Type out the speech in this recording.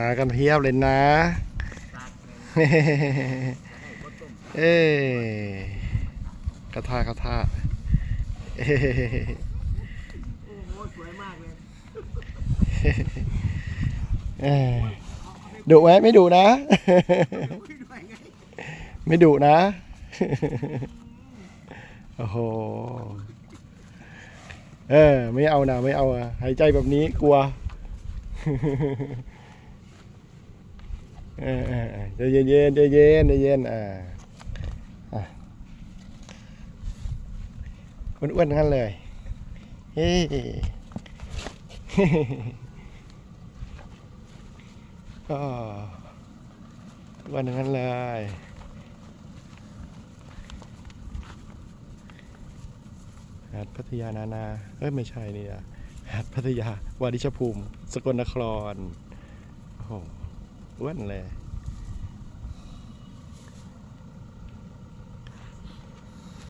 มากันเพียบเลยนะเอ้ยกระทากระทาเอ้ยโอ้โหสวยมากเลยเอ้ยดุไหมไม่ดุนะคุยด้วยไงไม่ดุนะ โอ้โห เออ ไม่เอานะ ไม่เอาอะหายใจแบบนี้กลัว เออเออเออใจเย็นเย็นใจเย็นใจเย็นอ่าอะอ้วนๆทั้งนั้นเลยเฮ้ก็อ้วนทั้งนั้นเลย หาดพัทยานานา เอ้ย ไม่ใช่นี่อะหาดพัทยา วาริชภูมิ สกลนคร โอ้โห อ้วนเลย